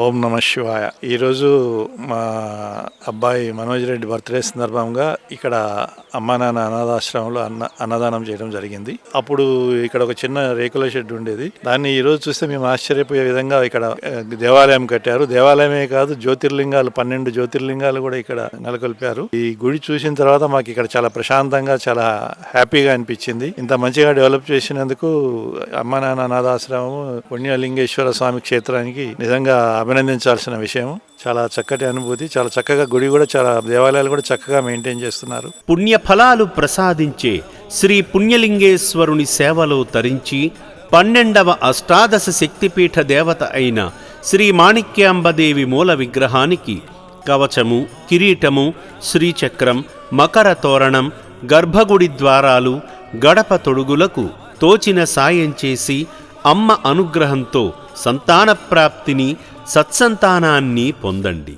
ఓం నమ శివాయ. ఈరోజు మా అబ్బాయి మనోజ్ రెడ్డి బర్త్డే సందర్భంగా ఇక్కడ అమ్మా నాన్న అనాథాశ్రమంలో అన్న అన్నదానం చేయడం జరిగింది. అప్పుడు ఇక్కడ ఒక చిన్న రేకుల షెడ్ ఉండేది. దాన్ని ఈరోజు చూస్తే మేము ఆశ్చర్యపోయే విధంగా ఇక్కడ దేవాలయం కట్టారు. దేవాలయమే కాదు జ్యోతిర్లింగాలు పన్నెండు జ్యోతిర్లింగాలు కూడా ఇక్కడ నెలకొల్పారు. ఈ గుడి చూసిన తర్వాత మాకు ఇక్కడ చాలా ప్రశాంతంగా చాలా హ్యాపీగా అనిపించింది. ఇంత మంచిగా డెవలప్ చేసినందుకు అమ్మా నాన్న అనాథాశ్రమం పుణ్యలింగేశ్వర స్వామి క్షేత్రానికి నిజంగా అభినందించాల్సిన విషయం. చాలా చక్కటి అనుభూతి చాలా చక్కగా గుడి కూడా చాలా దేవాలయాలు కూడా చక్కగా మెయింటైన్ చేస్తున్నారు. పుణ్య ఫలాలు ప్రసాదించే శ్రీ పుణ్యలింగేశ్వరుని సేవలో తరించి పన్నెండవ అష్టాదశ శక్తిపీఠ దేవత అయిన శ్రీ మాణిక్యాంబదేవి మూల విగ్రహానికి కవచము కిరీటము శ్రీచక్రం మకర తోరణం గర్భగుడి ద్వారాలు గడప తొడుగులకు తోచిన సాయం చేసి అమ్మ అనుగ్రహంతో సంతాన ప్రాప్తిని సత్సంతానాన్ని పొందండి.